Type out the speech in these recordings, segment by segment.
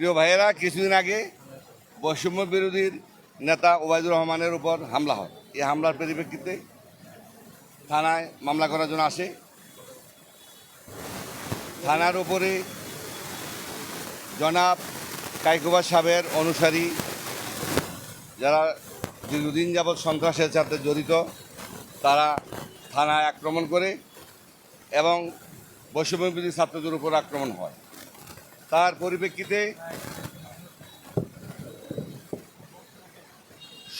প্রিয় ভাইয়েরা, কিছুদিন আগে বৈষম্য বিরোধীর নেতা ওবায়দুর রহমানের উপর হামলা হয়। এই হামলার পরিপ্রেক্ষিতে থানায় মামলা করার জন্য আসে। থানার উপরে জনাব কাইকুবা সাহেবের অনুসারী যারা দীর্ঘদিন যাবৎ সন্ত্রাসের সাথে জড়িত, তারা থানায় আক্রমণ করে এবং বৈষম্যবিধি ছাত্রদের উপর আক্রমণ হয়। তার পরিপ্রেক্ষিতে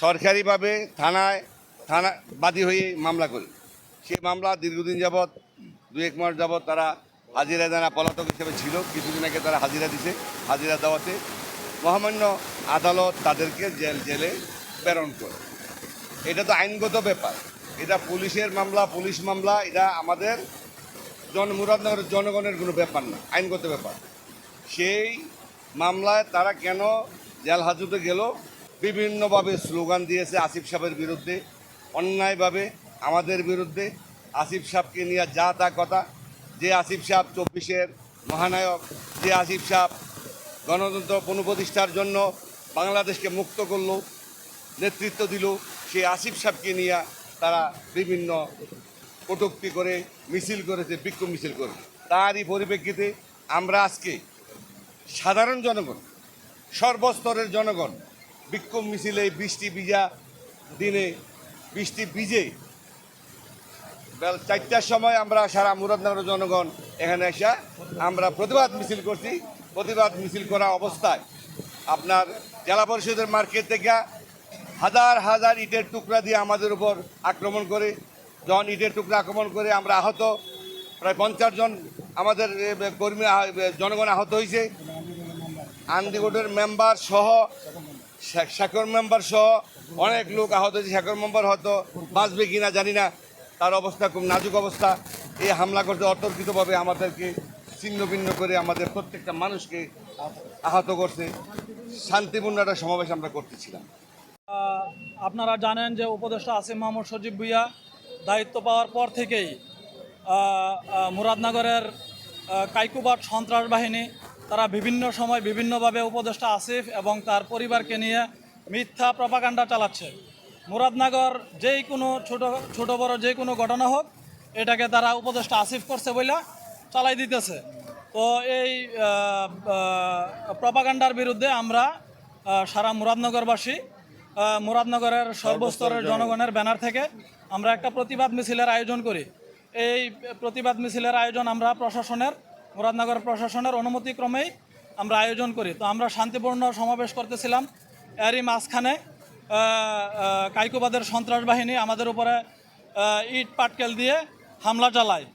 সরকারিভাবে থানায়, থানা বাদী হয়ে মামলা করি। সে মামলা দীর্ঘদিন যাবৎ দু এক মাস যাবৎ তারা হাজিরা জানা পলাতক হিসেবে ছিল। কিছুদিন আগে তারা হাজিরা দিছে, হাজিরা দেওয়াতে মহামান্য আদালত তাদেরকে জেল, জেলে প্রেরণ করে। এটা তো আইনগত ব্যাপার। এটা পুলিশের মামলা, পুলিশ মামলা, এটা আমাদের জন, মুরাদনগরের জনগণের কোনো ব্যাপার না, আইনগত ব্যাপার। সেই মামলায় তারা কেন জেল হাজতে গেল? বিভিন্নভাবে স্লোগান দিয়েছে আসিফ সাহেবের বিরুদ্ধে, অন্যায়ভাবে আমাদের বিরুদ্ধে। আসিফ সাহেবকে নিয়ে যা তা কথা, যে আসিফ সাহেব চব্বিশের মহানায়ক, যে আসিফ সাহেব গণতন্ত্র পুনঃপ্রতিষ্ঠার জন্য বাংলাদেশকে মুক্ত করল, নেতৃত্ব দিল, সেই আসিফ সাহেবকে নিয়ে তারা বিভিন্ন কটূক্তি করে, মিছিল করেছে, বিক্ষোভ মিছিল করে। তারই পরিপ্রেক্ষিতে আমরা আজকে সাধারণ জনগণ, সর্বস্তরের জনগণ, বিক্ষোভ মিছিলে এই বৃষ্টি ভিজা, দিনে বৃষ্টি ভিজে। চারটার সময় আমরা সারা মুরাদনগরের জনগণ এখানে এসে আমরা প্রতিবাদ মিছিল করছি। প্রতিবাদ মিছিল করা অবস্থায় আপনার জেলা পরিষদের মার্কেট থেকে হাজার হাজার ইটের টুকরা দিয়ে আমাদের উপর আক্রমণ করে, জন ইটের টুকরা আক্রমণ করে আমরা আহত। প্রায় পঞ্চাশ জন আমাদের কর্মী জনগণ আহত হয়েছে। আন্দিগোটের মেম্বার সহ শাকর মেম্বার সহ অনেক লোক আহত হয়েছে। শাকর মেম্বার হয়তো বাঁচবে কি না জানি না। তার অবস্থা খুব নাজুক অবস্থা। এই হামলা করতে অতর্কিতভাবে আমাদেরকে ছিন্ন ভিন্ন করে আমাদের প্রত্যেকটা মানুষকে আহত করছে। শান্তিপূর্ণ একটা সমাবেশ আমরা করতেছিলাম। আপনারা জানেন যে উপদেষ্টা আসিম মাহমুদ সজীব ভুইয়া দায়িত্ব পাওয়ার পর থেকেই মুরাদনগরের কাইকুবাট সন্ত্রাস বাহিনী তারা বিভিন্ন সময় বিভিন্নভাবে উপদেষ্টা আসিফ এবং তার পরিবারকে নিয়ে মিথ্যা প্রপাকাণ্ডা চালাচ্ছে। মুরাদনগর যেই কোনো ছোট ছোট বড় যে কোনো ঘটনা হোক এটাকে তারা উপদেষ্টা আসিফ করছে বলে চালাই দিতেছে। তো এই প্রপাকাণ্ডার বিরুদ্ধে আমরা সারা মুরাদনগরবাসী মুরাদনগরের সর্বস্তরের জনগণের ব্যানার থেকে আমরা একটা প্রতিবাদ মিছিলের আয়োজন করি। এই প্রতিবাদ মিছিলের আয়োজন আমরা প্রশাসনের, মুরাদনগর প্রশাসনের অনুমতিক্রমেই আমরা আয়োজন করি। তো আমরা শান্তিপূর্ণ সমাবেশ করতেছিলাম। এরই মাঝখানে কাইকুবাদের সন্ত্রাস বাহিনী আমাদের উপরে ইট পাটকেল দিয়ে হামলা চালায়।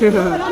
Yeah.